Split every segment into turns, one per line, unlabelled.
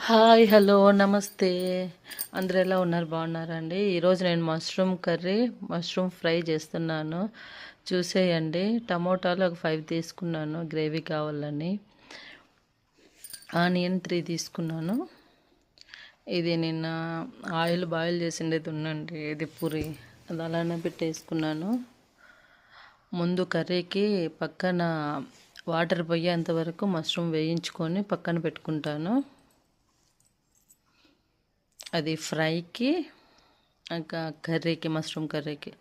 Hi hello నమస్తే. అందరు ఎలా ఉన్నారు? బాగున్నారా అండి? ఈరోజు నేను మష్రూమ్ కర్రీ మష్రూమ్ ఫ్రై చేస్తున్నాను. చూసేయండి. టమోటాలు ఒక ఫైవ్ తీసుకున్నాను. గ్రేవీ కావాలని. ఆనియన్ త్రీ తీసుకున్నాను. ఇది నిన్న ఆయిల్ బాయిల్ చేసిండేది ఉందండి ఇది పూరి. అది అలానే పెట్టేసుకున్నాను. ముందు కర్రీకి పక్కన వాటర్ పోయేంత వరకు మష్రూమ్ వేయించుకొని పక్కన పెట్టుకుంటాను. అది ఫ్రైకి ఇంకా కర్రీకి మష్రూమ్ కర్రీకి.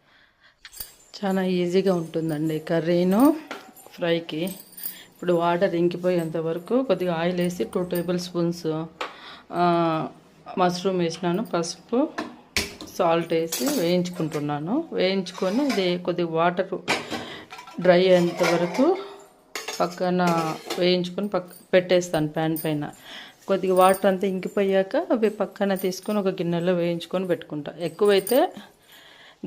చాలా ఈజీగా ఉంటుందండి కర్రీను ఫ్రైకి. ఇప్పుడు వాటర్ ఇంకిపోయేంత వరకు కొద్దిగా ఆయిల్ వేసి టూ టేబుల్ స్పూన్స్ మష్రూమ్ వేసినాను పసుపు సాల్ట్ వేసి వేయించుకుంటున్నాను. వేయించుకొని ఇది కొద్దిగా వాటర్ డ్రై అయ్యేంత వరకు పక్కన వేయించుకొని పక్క పెట్టేస్తాను ప్యాన్ పైన. కొద్దిగా వాటర్ అంతా ఇంకిపోయాక అవి పక్కన తీసుకొని ఒక గిన్నెలో వేయించుకొని పెట్టుకుంటా. ఎక్కువైతే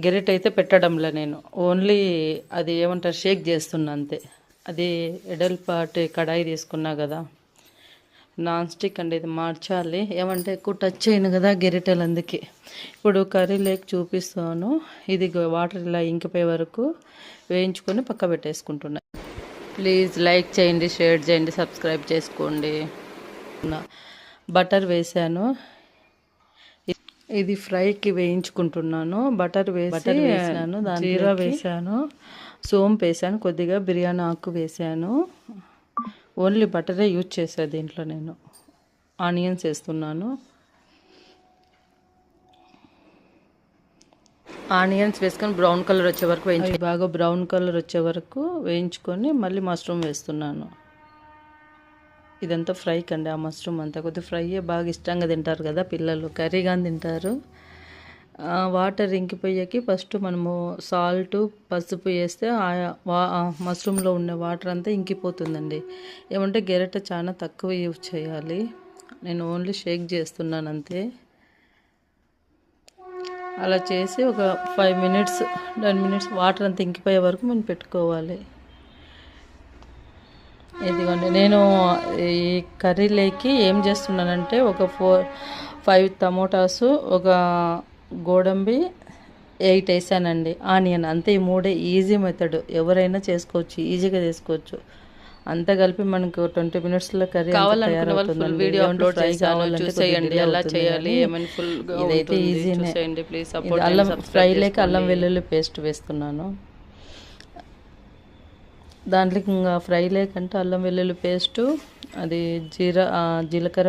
గెరిట్ అయితే పెట్టడంలే నేను. ఓన్లీ అది ఏమంటారు షేక్ చేస్తున్నా అంతే. అది ఎడల్పాటి కడాయి తీసుకున్నా కదా. నాన్ స్టిక్ అండి ఇది మార్చాలి. ఏమంటే ఎక్కువ టచ్ చేయను కదా గెరిటెలు అందుకే. ఇప్పుడు కర్రీ లేక్ చూపిస్తాను. ఇది వాటర్ ఇలా ఇంకిపోయే వరకు వేయించుకొని పక్క పెట్టేసుకుంటున్నాను ప్లీజ్ లైక్ చేయండి షేర్ చేయండి సబ్స్క్రైబ్ చేసుకోండి. బటర్ వేసాను. ఇది ఫ్రైకి వేయించుకుంటున్నాను. బటర్ వేసి బటర్ వేసాను జీరా వేసాను. సోంపు వేసాను. కొద్దిగా బిర్యానీ ఆకు వేసాను. ఓన్లీ బటరే యూజ్ చేసా దీంట్లో నేను. ఆనియన్స్ వేస్తున్నాను. ఆనియన్స్ వేసుకొని బ్రౌన్ కలర్ వచ్చే వరకు వేయించి బాగా బ్రౌన్ కలర్ వచ్చే వరకు వేయించుకొని మళ్ళీ మష్రూమ్ వేస్తున్నాను. ఇదంతా ఫ్రై కండి ఆ మష్రూమ్ అంతా. కొద్దిగా ఫ్రైయే బాగా ఇష్టంగా తింటారు కదా పిల్లలు కర్రీగా తింటారు. వాటర్ ఇంకిపోయాకి ఫస్ట్ మనము సాల్ట్ పసుపు వేస్తే ఆ మష్రూమ్లో ఉన్న వాటర్ అంతా ఇంకిపోతుందండి. ఏమంటే గెరట చాలా తక్కువ యూజ్ చేయాలి. నేను ఓన్లీ షేక్ చేస్తున్నాను అంతే. అలా చేసి ఒక five minutes ten minutes water అంతా ఇంకిపోయే వరకు మనం పెట్టుకోవాలి. ఇదిగోండి నేను ఈ కర్రీలోకి ఏం చేస్తున్నానంటే ఒక ఫోర్ ఫైవ్ టమోటాసు ఒక గోడంబి ఎయిట్ వేసానండి. ఆనియన్ అంతే ఈ మూడే ఈజీ మెథడ్. ఎవరైనా చేసుకోవచ్చు ఈజీగా చేసుకోవచ్చు. అంతా కలిపి మనకు ట్వంటీ మినిట్స్లో కర్రీ కావాలనుకున్న వీడియో అప్లోడ్ చేశాను చూసేయండి ఎలా చేయాలి ఏమైనా ఫుల్ ఇదైతే ఈజీనే. ప్లీజ్ అల్లం ఫ్రై లేక అల్లం వెల్లుల్లి పేస్ట్ వేస్తున్నాను. దాంట్లోకి ఇంకా ఫ్రై లేకంటే అల్లం వెల్లుల్లి పేస్టు అది జీర జీలకర్ర